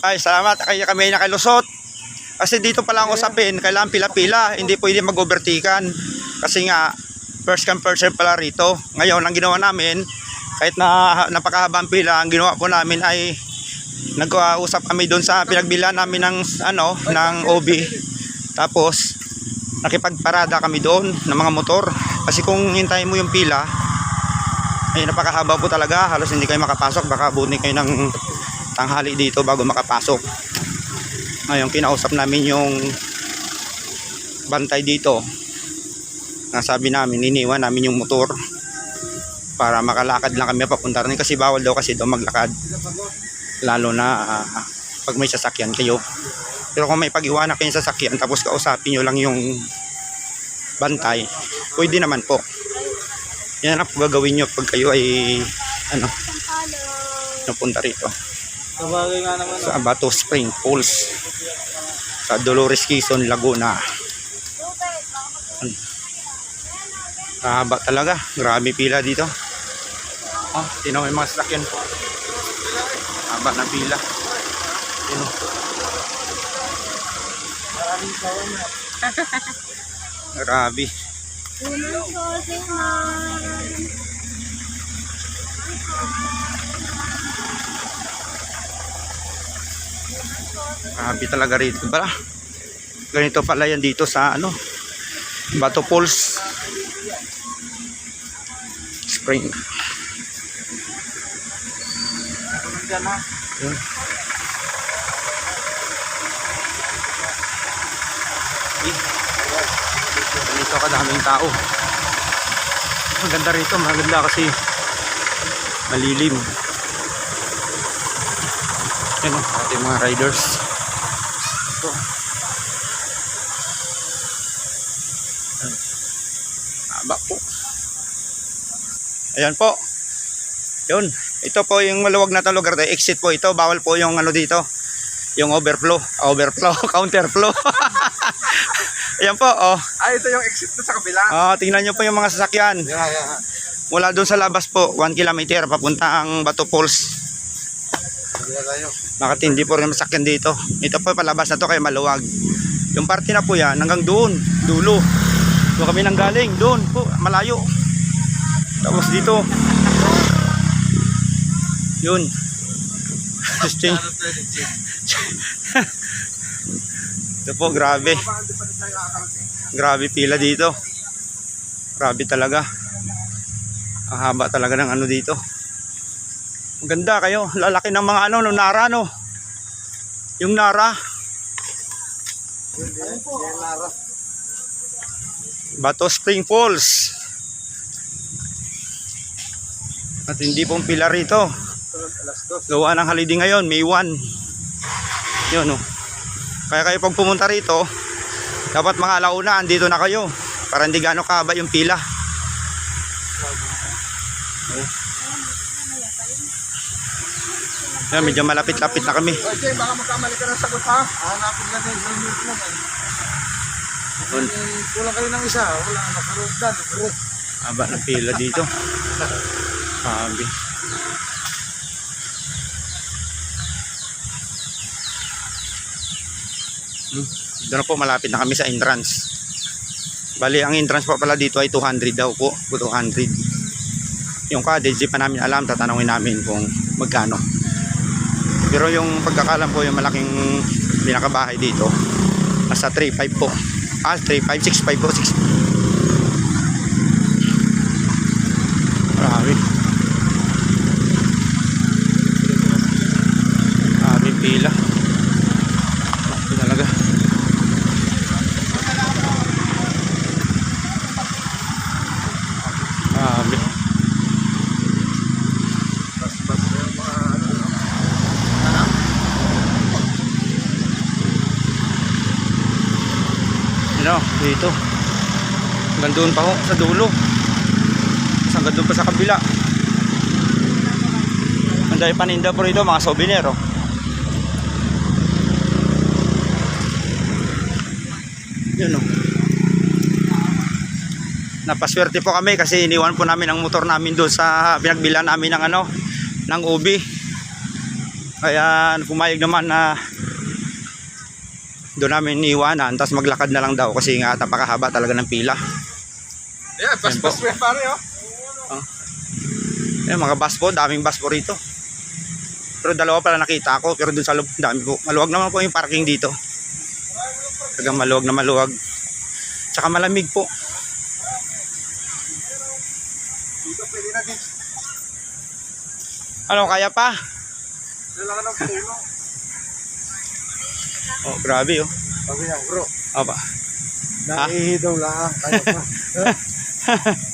Ay, salamat. Kaya kami nakalusot. Kasi dito pala ang usapin, kailangan pila-pila. Hindi pwede mag-overtikan. Kasi nga, first come first serve pala rito. Ngayon, ang ginawa namin, kahit na napakahaba ang pila, ang ginawa po namin ay nag-uusap kami doon sa pinagbilan namin ng ano, ng OB. Tapos nakipagparada kami doon ng mga motor. Kasi kung hintayin mo yung pila, ay napakahaba po talaga. Halos hindi kayo makapasok. Baka buti kayo ng tanghali dito bago makapasok. Ngayon kinausap namin yung bantay dito. Nasabi namin, iniwan namin yung motor para makalakad lang kami papunta rin kasi bawal daw kasi daw maglakad. Lalo na ah, pag may sasakyan kayo. Pero kung may pag-iwanan kayo sa sasakyan tapos kausapin nyo lang yung bantay pwede naman po. Yan ang gagawin nyo pag kayo ay ano napunta rito Sabagay nga naman. sa Bato Spring Falls. Sa Dolores Quezon, Laguna. Haba talaga. Grabe pila dito. Oh, tinaw yung mga sasakyan haba ng pila. Taon na. grabe grabe talaga rito pala ganito pala yan dito sa ano Bato Falls Spring. Eh, Ganito kadaming tao. Maganda rito, maganda kasi malilim. Yan o, ating mga riders. Ito. Haba po. Ayan po. Yun. Ito po yung maluwag na lugar. to. Exit po ito. Bawal po yung ano dito. Yung overflow. Overflow. Counterflow. Ayan po. Oh. Ah, ito yung exit na sa kabila. Oh, tingnan nyo po yung mga sasakyan. Yeah, yeah. Mula doon sa labas po, 1 kilometer papunta ang Bato Falls. Nakatindi po rin masakyan dito. Ito po palabas na to kaya maluwag. Yung parte na po yan hanggang doon, dulo. Doon kami nang galing, doon po, malayo. Tapos dito. Yun. Exit? Ito po, grabe. Grabe pila dito. Grabe talaga. Ang haba talaga ng ano dito. Maganda kayo. Lalaki ng mga ano, no, Nara no. Yung Nara. Bato Spring Falls. At hindi pong pila rito. Gawa ng holiday ngayon, May 1. Yun oh. Kaya kayo pag pumunta rito, dapat mga alauna, andito na kayo. Para hindi gano'ng kaba yung pila. Yan, medyo malapit-lapit na kami. Oy, Jay, baka magkamali ka ng sagot ha. Hanapin ka na yung minute mo. Eh, Kulang kayo ng isa. Wala, na. Nakarog. Haba ng pila dito. Sabi. Hmm. Doon na po malapit na kami sa entrance. Bali, ang entrance po pala dito ay 200 daw po. 200. Yung cottage, di pa namin alam. Tatanungin namin kung magkano. Pero yung pagkakalam po, yung malaking binakabahay dito, nasa 3.5 po. Ah, 3.5, 6.5 po, 6 Marami. Marami pila. Marami talaga. Marami. Bas-bas na yung mga ano. Ano, dito. Doon pa ho, sa dulo. Hanggang doon pa sa kabila. Ang dahil paninda po rito, mga souvenir. Oh. Yun oh. Napaswerte po kami kasi iniwan po namin ang motor namin doon sa pinagbilan namin ng ano, ng ubi. Kaya pumayag naman na doon namin iwanan, tapos maglakad na lang daw kasi nga napakahaba talaga ng pila. Yeah, bas-bas mo yan pare oh. Eh, mga bus po, daming bus po rito. Pero dalawa pala nakita ko, pero dun sa loob, dami po. Maluwag naman po yung parking dito. Talagang maluwag na maluwag. Tsaka malamig po. Dito pwede natin. Ano, kaya pa? Kailangan ng tulong. Oh, grabe oh. Sabi niya, bro. Aba. Nahihidaw lang. Kaya pa.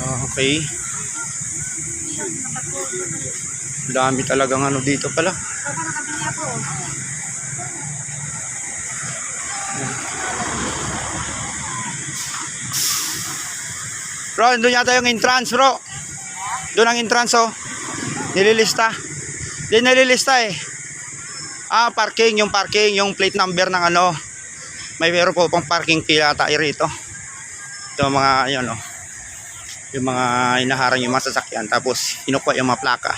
Ah, okay. Dami talagang ano dito pala. Bro, doon yata yung entrance, bro. Doon ang entrance, oh. Nililista. Di nililista eh. Ah, parking, yung parking, yung plate number ng ano. May meron po pang parking fee yata eh, rito. Ito mga, yun, oh. Yung mga inaharang yung mga sasakyan. Tapos, kinukuha yung mga plaka.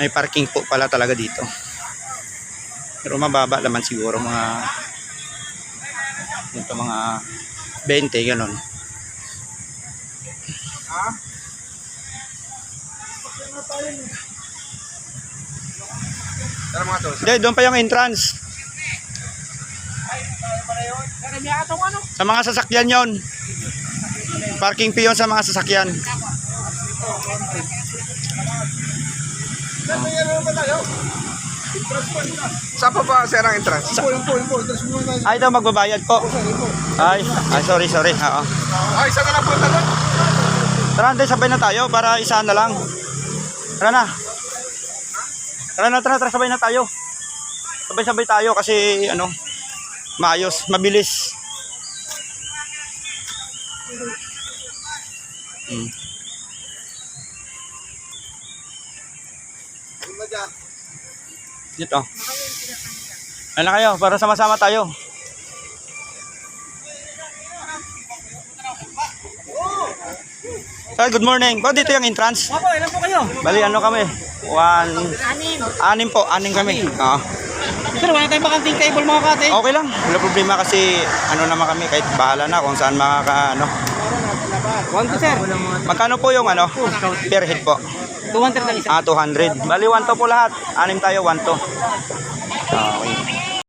May parking po pala talaga dito. Pero mababa naman siguro mga ito mga 20 ganun. Tara mga to. Hindi, doon pa yung entrance. Sa mga sasakyan yon. Parking fee yun sa mga sasakyan. Saan pa ba sir ang entrance? Na. Ay, daw magbabayad po. Ay, ay sorry, sorry. Oo. Ay, saan ka na punta doon? Tara, hindi, sabay na tayo para isa na lang. Tara na. Tara na, tara, tara, sabay na tayo. Sabay-sabay tayo kasi, ano, maayos, mabilis. Hmm. Dito. Ano kayo, para sama-sama tayo. Sir, good morning. Po, dito yung entrance. Opo, ilan po kayo? Bali, ano kami? One, Anim. anim po, anim kami. Oo. Sir, wala tayong bakanting table mga kate. Okay lang, wala problema kasi ano naman kami kahit bahala na kung saan makaka ano. One to sir. Magkano po yung ano? Per head po. 200 lang isa. Ah, 200. Bali 1 to po lahat. Anim tayo, 1 to. Okay.